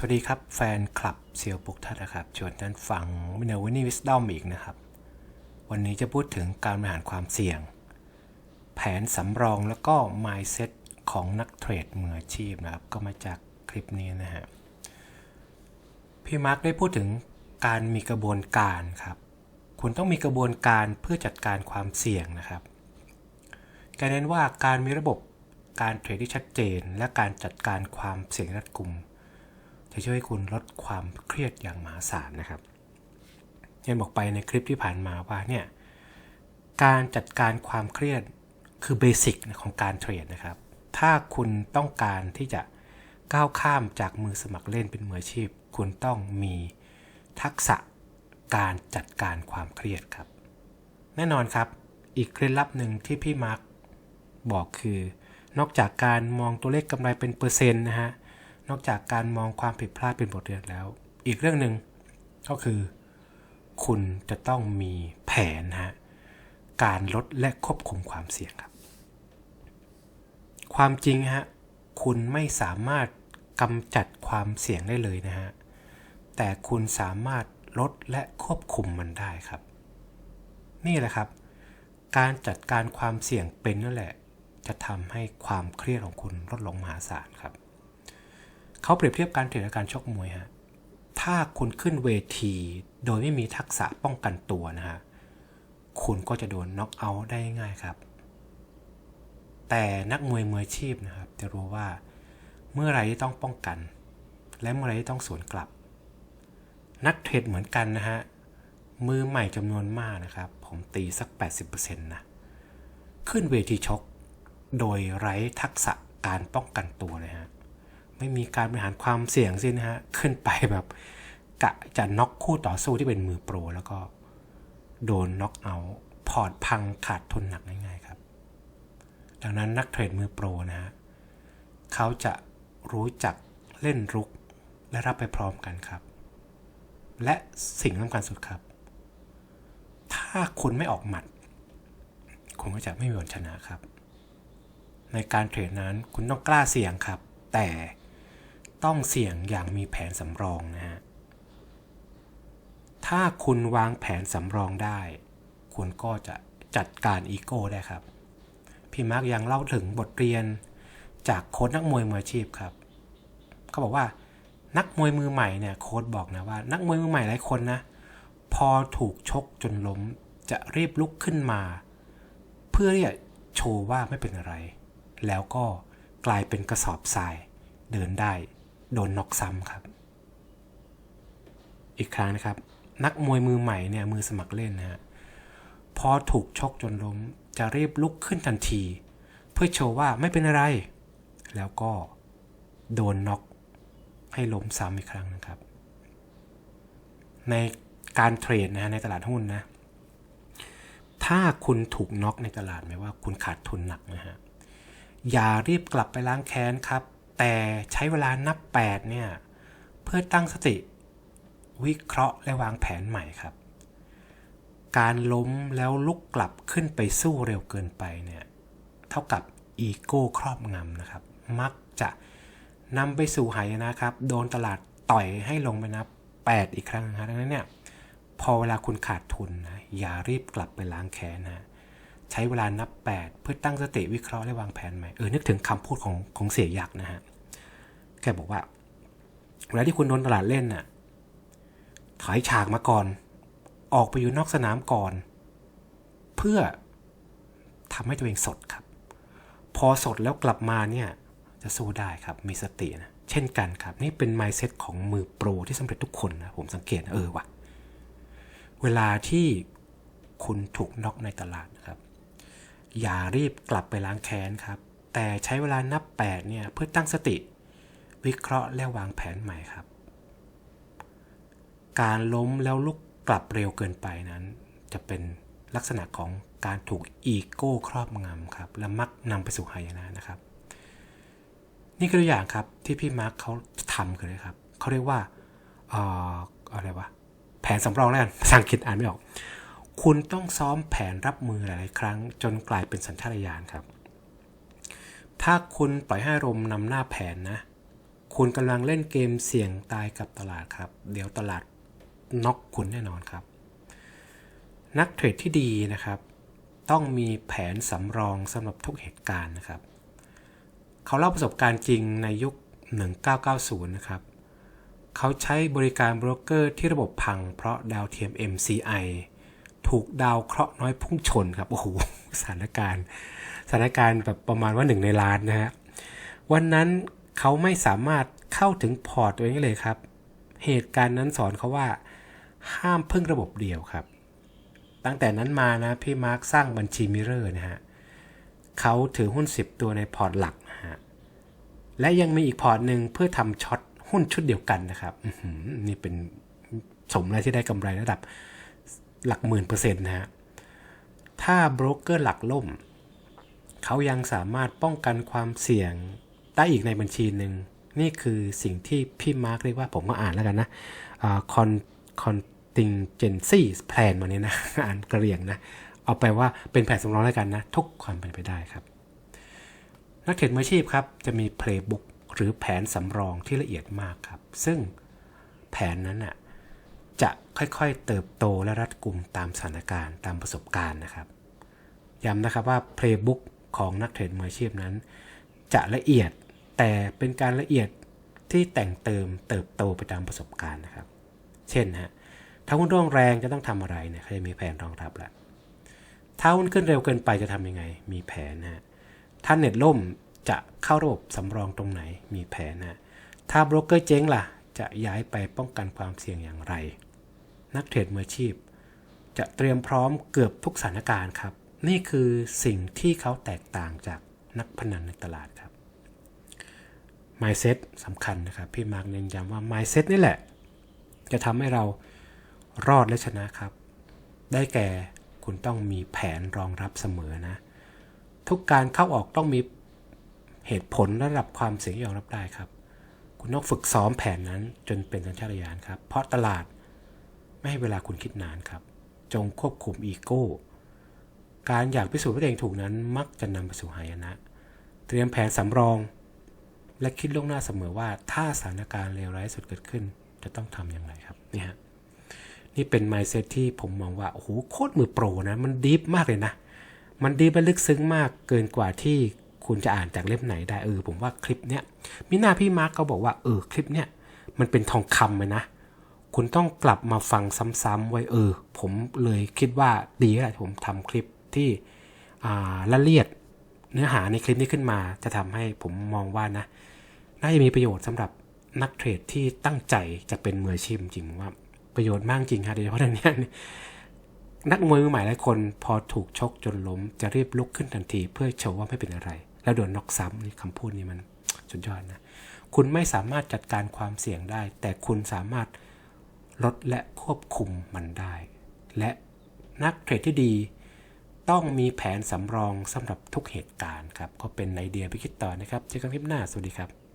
สวัสดีครับ แฟนคลับเซียวปุกทัศนะครับ ชวนท่านฟังวินาวินี่วิสดอมอีกนะครับ วันนี้จะพูดถึงการบริหารความเสี่ยง แผนสำรองแล้วก็ mindset ของนักเทรดมืออาชีพนะครับ ก็มาจากคลิปนี้นะฮะพี่มาร์คได้พูดถึงการมีกระบวนการครับ คุณต้องมีกระบวนการเพื่อจัดการความเสี่ยงนะครับการเน้นว่าการมีระบบการเทรดที่ชัดเจน และการจัดการความเสี่ยงรัดกุม จะช่วยให้คุณลดความเครียดอย่างมหาศาลนะครับยันบอกไปในคลิปที่ผ่านมาว่าเนี่ยการจัดการความเครียดคือเบสิกของการเทรดนะครับ ถ้าคุณต้องการที่จะก้าวข้ามจากมือสมัครเล่นเป็นมืออาชีพ คุณต้องมีทักษะการจัดการความเครียดครับ แน่นอนครับ อีกเคล็ดลับหนึ่งที่พี่มาร์คบอกคือ นอกจากการมองตัวเลขกำไรเป็นเปอร์เซ็นต์นะฮะ นอกจากการมองความผิดพลาดเป็นบทเรียนแล้ว อีกเรื่องหนึ่งก็คือ คุณจะต้องมีแผนฮะการลดและควบคุมความเสี่ยงครับ ความจริงฮะคุณไม่สามารถกำจัดความเสี่ยงได้เลยนะฮะแต่คุณสามารถลดและควบคุมมันได้ครับ นี่แหละครับ การจัดการความเสี่ยงเป็นนั่นแหละ จะทำให้ความเครียดของคุณลดลงมหาศาลครับ เขาเปรียบเทียบการเทรดกับการชกมวยฮะถ้าคุณขึ้นเวที โดยไม่มีทักษะป้องกันตัวนะฮะคุณก็จะโดนน็อกเอาท์ได้ง่ายครับ แต่นักมวยมืออาชีพนะครับ จะรู้ว่าเมื่อไรที่ต้องป้องกัน และเมื่อไรที่ต้องสวนกลับ นักเทรดเหมือนกันนะฮะมือใหม่จำนวนมากนะครับ ผมตีสัก 80%นะขึ้นเวทีชก โดยไร้ทักษะการป้องกันตัวเลยฮะ ไม่มีการบริหารความเสี่ยงสินะฮะ ขึ้นไปแบบกะจะน็อกคู่ต่อสู้ที่เป็นมือโปร แล้วก็โดนน็อกเอาท์พอร์ตพังขาดทุนหนักง่ายๆครับ ดังนั้นนักเทรดมือโปรนะฮะเขาจะรู้จักเล่นรุกและรับไปพร้อมกันครับ และสิ่งสำคัญสุดครับ ถ้าคุณไม่ออกหมัด คุณก็จะไม่มีวันชนะครับ ในการเทรดนั้นคุณต้องกล้าเสี่ยงครับ แต่ ต้องเสี่ยงอย่างมีแผนสำรองนะฮะ ถ้าคุณวางแผนสำรองได้ คุณก็จะจัดการอีโก้ได้ครับ พี่มาร์กยังเล่าถึงบทเรียนจากโค้ชนักมวยมืออาชีพครับ เขาบอกว่านักมวยมือใหม่เนี่ยโค้ชบอกนะว่า นักมวยมือใหม่หลายคนนะ พอถูกชกจนล้มจะรีบลุกขึ้นมา เพื่อที่จะโชว์ว่าไม่เป็นอะไร แล้วก็กลายเป็นกระสอบทรายเดินได้ โดนน็อกซ้ำครับ อีกครั้งนะครับ นักมวยมือใหม่เนี่ยมือสมัครเล่นนะฮะพอถูกชกจนล้มจะรีบลุกขึ้นทันที เพื่อโชว์ว่าไม่เป็นอะไร แล้วก็โดนน็อกให้ล้มซ้ำอีกครั้งนะครับ ในการเทรดนะฮะในตลาดหุ้นนะถ้าคุณถูกน็อกในตลาดหมายว่าคุณขาดทุนหนักนะฮะอย่ารีบกลับไปล้างแค้นครับ แต่ใช้เวลานับ 8 เนี่ย เพื่อตั้งสติ วิเคราะห์และวางแผนใหม่ครับ การล้มแล้วลุกกลับขึ้นไปสู้เร็วเกินไปเนี่ย เท่ากับอีโก้ครอบงำนะครับ มักจะนำไปสู่หายนะครับ โดนตลาดต่อยให้ลงไปนับ 8 อีกครั้งนะดังนั้นเนี่ย พอเวลาคุณขาดทุนนะ อย่ารีบกลับไปล้างแค้นนะ ใช้เวลานับ 8 เพื่อตั้งสติวิเคราะห์และวางแผนใหม่เออนึกถึงคำพูดของของเสียยักษ์นะฮะแกบอกว่าเวลาที่คุณโดนตลาดเล่นน่ะถอยฉากมาก่อน ออกไปอยู่นอกสนามก่อน เพื่อทำให้ตัวเองสดครับ พอสดแล้วกลับมาเนี่ยจะสู้ได้ครับมีสตินะเช่นกันครับ นี่เป็น mindset ของมือโปรที่สำเร็จทุกคนนะผมสังเกตเออว่ะเวลาที่คุณถูกน็อกในตลาดนะครับ อย่ารีบกลับไปล้างแค้นครับ แต่ใช้เวลานับ8เนี่ยเพื่อตั้งสติ วิเคราะห์และวางแผนใหม่ครับ การล้มแล้วลุกกลับเร็วเกินไปนั้น จะเป็นลักษณะของการถูกอีโก้ครอบงำครับ และมักนำไปสู่หายนะนะครับ นี่คือตัวอย่างครับที่พี่มาร์คเขาทำกันเลยครับเขาเรียกว่าอ่ออะไรวะแผนสำรองแล้วกันภาษาอังกฤษอ่านไม่ออก คุณต้องซ้อมแผนรับมือหลาย ๆ ครั้ง จนกลายเป็นสัญชาตญาณครับ ถ้าคุณปล่อยให้อารมนำหน้าแผนนะคคุณกำลังเล่นเกมเสี่ยงตายกับตลาดครับ เดี๋ยวตลาดน็อกคุณแน่นอนครับ นักเทรดที่ดีนะครับ ต้องมีแผนสำรองสำหรับทุกเหตุการณ์นะครับ เขาเล่าประสบการณ์จริงในยุค 1990 นะครับเขาใช้บริการโบรกเกอร์ที่ระบบพังเพราะดาวเทียม MCI ถูกดาวเคราะห์น้อยพุ่งชนครับโอ้โหสถานการณ์สถานการณ์แบบประมาณว่าหนึ่งในล้านนะฮะวันนั้นเขาไม่สามารถเข้าถึงพอร์ตตัวเองเลยครับ เหตุการณ์นั้นสอนเขาว่า ห้ามพึ่งระบบเดียวครับ ตั้งแต่นั้นมานะพี่มาร์คสร้างบัญชีมิเรอร์นะฮะเขาถือหุ้น 10 ตัวในพอร์ตหลักนะฮะและยังมีอีกพอร์ตหนึ่งเพื่อทำช็อตหุ้นชุดเดียวกันนะครับนี่เป็นสมแล้วที่ได้กำไรระดับ หลักหมื่นเปอร์เซ็นต์นะฮะ ถ้าโบรกเกอร์หลักล่ม เขายังสามารถป้องกันความเสี่ยงได้อีกในบัญชีหนึ่ง นี่คือสิ่งที่พี่มาร์คเรียกว่าผมก็อ่านแล้วกันนะคอนคอนติงเจนซี่แพลนมาเนี่ยนะ อ่านกระเรียงนะ เอาไปว่าเป็นแผนสำรองแล้วกันนะ ทุกความเป็นไปได้ครับ นักเทรดมืออาชีพครับ จะมีเพลย์บุ๊กหรือแผนสำรองที่ละเอียดมากครับ ซึ่งแผนนั้นน่ะ จะค่อยๆ เติบโตและรัดกุมตามสถานการณ์ตามประสบการณ์นะครับ ย้ำนะครับว่าเพลย์บุ๊กของนักเทรดมืออาชีพนั้น จะละเอียดแต่เป็นการละเอียดที่แต่งเติมเติบโตไปตามประสบการณ์นะครับ เช่นฮะถ้าหุ้นร่วงแรงจะต้องทำอะไรเนี่ยเขาจะมีแผนรองรับแล้วถ้าหุ้นขึ้นเร็วเกินไปจะทำยังไง มีแผนนะฮะถ้าเน็ตล่มจะเข้าระบบสำรองตรงไหนมีแผนนะถ้าโบรกเกอร์เจ๊งล่ะ จะย้ายไปป้องกันความเสี่ยงอย่างไร นักเทรดมืออาชีพ จะเตรียมพร้อมเกือบทุกสถานการณ์ครับ นี่คือสิ่งที่เขาแตกต่างจากนักพนันในตลาดครับ mindset สำคัญนะครับ พี่มาร์กเน้นย้ำว่า mindset นี่แหละ จะทำให้เรารอดและชนะครับ ได้แก่คุณต้องมีแผนรองรับเสมอนะ ทุกการเข้าออกต้องมีเหตุผลระดับความเสี่ยงยอมรับได้ครับ คุณต้องฝึกซ้อมแผนนั้นจนเป็นสัญชาตญาณครับ เพราะตลาด ไม่ให้เวลาคุณคิดนานครับ จงควบคุมอีโก้ การอยากพิสูจน์ว่าตัวเองถูกนั้น มักจะนำไปสู่หายนะ เตรียมแผนสำรอง และคิดล่วงหน้าเสมอว่าถ้าสถานการณ์เลวร้ายสุดเกิดขึ้น จะต้องทำอย่างไรครับนี่ฮะนี่เป็น mindset ที่ผมมองว่าโอ้โหโคตรมือโปรนะ มันดีฟมากเลยนะ มันดีและลึกซึ้งมากเกินกว่าที่คุณจะอ่านจากเล่มไหนได้เออผมว่าคลิปเนี้ยมิน่าพี่มาร์กเขาบอกว่าเออคลิปเนี้ยมันเป็นทองคำเลยนะ คุณต้องกลับมาฟังซ้ำๆไว้เออ ผมเลยคิดว่าดีแล้วแหละผมทำคลิปที่ละเลียดเนื้อหาในคลิปนี้ขึ้นมาจะทำให้ผมมองว่านะ น่าจะมีประโยชน์สำหรับนักเทรดที่ตั้งใจจะเป็นมืออาชีพจริงว่า ประโยชน์มากจริงครับโดยเฉพาะในเนี้นักมวยมือใหม่หลายคนพอถูกชกจนล้ม จะรีบลุกขึ้นทันที เพื่อโชว์ว่าไม่เป็นอะไร แล้วโดนน็อกซ้ำนี่คำพูดนี้มันสุดยอดนะ คุณไม่สามารถจัดการความเสี่ยงได้ แต่คุณสามารถ ลดและควบคุมมันได้ และนักเทรดที่ดี ต้องมีแผนสำรองสำหรับทุกเหตุการณ์ครับ ก็เป็นไอเดียไปคิดต่อนะครับ เจอกันคลิปหน้า สวัสดีครับ